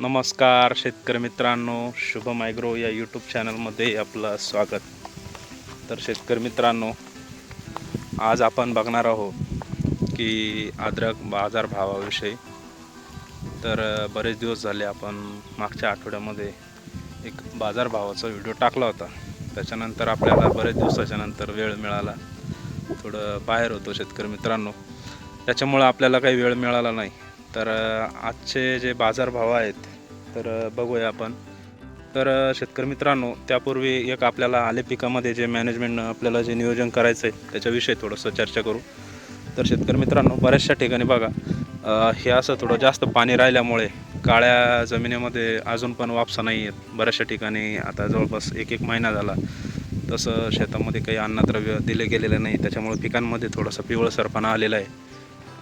नमस्कार शेतकरी मित्रांनो शुभम मायग्रो या यूट्यूब चॅनलमध्ये आपलं स्वागत. तर शेतकरी मित्रांनो आज आपण बघणार आहोत की अद्रक बाजारभावाविषयी तर बरेच दिवस झाले आपण मागच्या आठवड्यामध्ये एक बाजारभावाचा व्हिडिओ टाकला होता. त्याच्यानंतर आपल्याला बरेच दिवसाच्या नंतर वेळ मिळाला. थोडं बाहेर होतो शेतकरी मित्रांनो. त्याच्यामुळं आपल्याला काही वेळ मिळाला नाही. तर आजचे जे बाजारभाव आहेत तर बघूया आपण. तर शेतकरी मित्रांनो त्यापूर्वी एक आपल्याला आले पिकामध्ये जे मॅनेजमेंट आपल्याला जे नियोजन करायचं आहे त्याच्याविषयी थोडंसं चर्चा करू. तर शेतकरी मित्रांनो बऱ्याचशा ठिकाणी बघा हे असं थोडं जास्त पाणी राहिल्यामुळे काळ्या जमिनीमध्ये अजून पण वापसा नाही आहेत बऱ्याचशा ठिकाणी आता जवळपास एक एक महिना झाला तसं शेतामध्ये काही अन्नद्रव्य दिले गेलेलं नाही त्याच्यामुळे पिकांमध्ये थोडासा पिवळसरपणा आलेला आहे.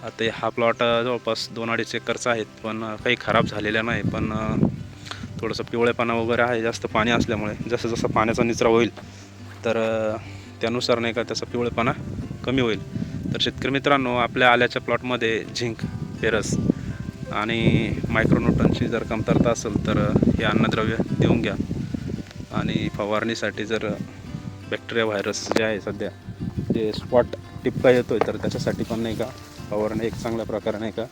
आता हा प्लॉट जवळपास दोन अडीच एकरचा आहेत पण काही खराब झालेला नाही पण थोडंसं पिवळेपणा वगैरे आहे जास्त पाणी असल्यामुळे जसं जसं पाण्याचा निचरा होईल तर त्यानुसार नाही का त्याचा पिवळेपणा कमी होईल. तर शेतकरी मित्रांनो आपल्या आल्याच्या प्लॉटमध्ये झिंक फेरस आणि मायक्रोन्यूटनची जर कमतरता असेल तर हे अन्नद्रव्य देऊन घ्या. आणि फवारणीसाठी जर बॅक्टेरिया व्हायरस जे आहे सध्या जे स्पॉट टिपका आहे तर त्याच्यासाठी पण नाही का फवारणं एक चांगल्या प्रकारे नाही का?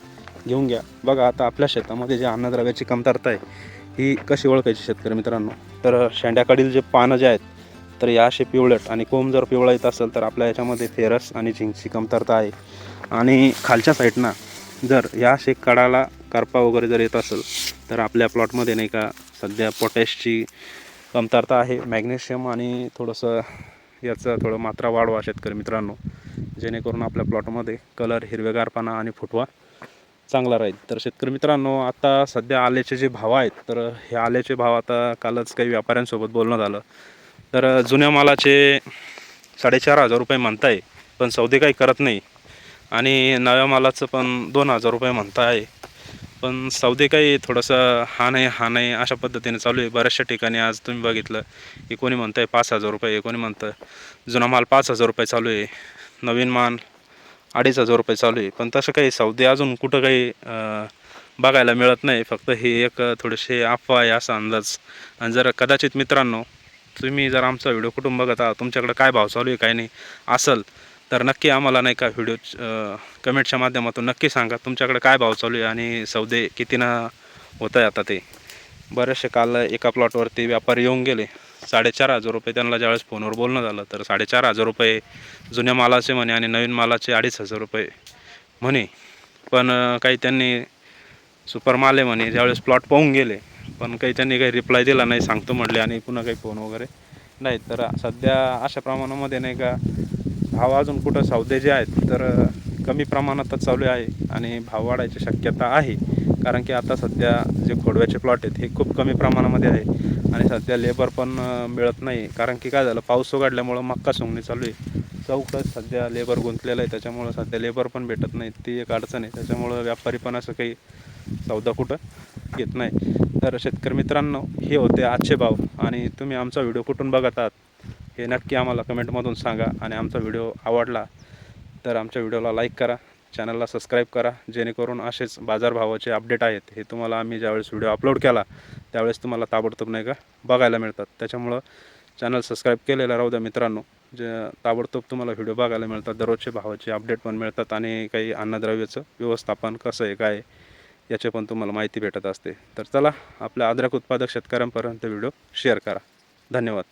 घेऊन घ्या. बघा आता आपल्या शेतामध्ये जे अन्नद्रव्याची कमतरता आहे ही कशी ओळखायची शेतकरी मित्रांनो? तर शेंड्याकडील जे पानं जे आहेत तर या असे पिवळट आणि कोंब जर पिवळा येत असेल तर आपल्या याच्यामध्ये फेरस आणि झिंकची कमतरता आहे. आणि खालच्या साईडनं जर या शेक कडाला करपा वगैरे जर येत असेल तर आपल्या प्लॉटमध्ये नाही का सध्या पोटॅशची कमतरता आहे. मॅग्नेशियम आणि थोडंसं याचं थोडं मात्रा वाढवा शेतकरी मित्रांनो. जेणेकरून आपल्या प्लॉटमध्ये कलर हिरवेगारपणा आणि फुटवा चांगला राहील. तर शेतकरी मित्रांनो आता सध्या आल्याचे जे भाव आहेत तर हे आल्याचे भाव आता कालच काही व्यापाऱ्यांसोबत बोलणं झालं. तर जुन्या मालाचे साडेचार हजार रुपये म्हणताय पण सौदे काही करत नाही. आणि नव्या मालाचं पण दोन हजार रुपये म्हणताय. पण सौदे काही थोडंसं हा नाही हा नाही अशा पद्धतीने चालू आहे. बऱ्याचशा ठिकाणी आज तुम्ही बघितलं की कोणी म्हणतंय पाच हजार रुपये कोणी म्हणतं जुना माल पाच हजार रुपये चालू आहे. नवीन माल अडीच हजार रुपये चालू आहे. पण तसं काही सौदे अजून कुठं काही बघायला मिळत नाही. फक्त हे एक थोडेसे अफवा आहे असा अंदाज. आणि जर कदाचित मित्रांनो तुम्ही जर आमचा व्हिडिओ कुठून बघत आहात तुमच्याकडे काय भाव चालू आहे काय नाही असेल तर नक्की आम्हाला नाही का व्हिडिओ कमेंटच्या माध्यमातून नक्की सांगा तुमच्याकडे काय भाव चालू आहे आणि सौदे कितीनं होत आहे आता ते. बरेचसे काल एका प्लॉटवरती व्यापारी येऊन गेले. साडेचार हजार रुपये त्यांना ज्यावेळेस फोनवर बोलणं झालं तर साडेचार हजार रुपये जुन्या मालाचे म्हणे आणि नवीन मालाचे अडीच हजार रुपये म्हणे. पण काही त्यांनी सुपर माल आहे म्हणे ज्यावेळेस प्लॉट पाहून गेले पण काही त्यांनी काही रिप्लाय दिला नाही सांगतो म्हटले आणि पुन्हा काही फोन वगैरे नाही. तर सध्या अशा प्रमाणामध्ये नाही का भाव अजून कुठं सौदे जे आहेत तर कमी प्रमाणातच चालू आहे आणि भाव वाढायची शक्यता आहे. कारण की आता सध्या जे खोडव्याचे प्लॉट आहेत हे खूप कमी प्रमाणामध्ये आहे. आणि सध्या लेबर पण मिळत नाही. कारण की काय झालं पाऊस उघडल्यामुळं मक्का सोंगणी चालू आहे. चौकच सध्या लेबर गुंतलेलं आहे त्याच्यामुळं सध्या लेबर पण भेटत नाही ती एक अडचण आहे. त्याच्यामुळं व्यापारी पण असं काही सौदा कुठं घेत नाही. तर शेतकरी मित्रांनो हे होते आजचे भाव. आणि तुम्ही आमचा व्हिडिओ कुठून बघत आहात हे नक्की आम्हाला कमेंटमधून सांगा. आणि आमचा व्हिडिओ आवडला तर आमच्या व्हिडिओला लाईक करा. चॅनलला सबस्क्राईब करा जेणेकरून असेच बाजारभावाचे अपडेट आहेत हे तुम्हाला आम्ही ज्यावेळेस व्हिडिओ अपलोड केला त्यावेळेस तुम्हाला ताबडतोब नाही का बघायला मिळतात. त्याच्यामुळं चॅनल सबस्क्राईब केलेलं राहू द्या मित्रांनो. जे ताबडतोब तुम्हाला व्हिडिओ बघायला मिळतात दररोजचे भावाचे अपडेट पण मिळतात आणि काही अन्नद्रव्याचं व्यवस्थापन कसं आहे काय याचे पण तुम्हाला माहिती भेटत असते. तर चला आपल्या अद्रक उत्पादक शेतकऱ्यांपर्यंत व्हिडिओ शेअर करा. धन्यवाद.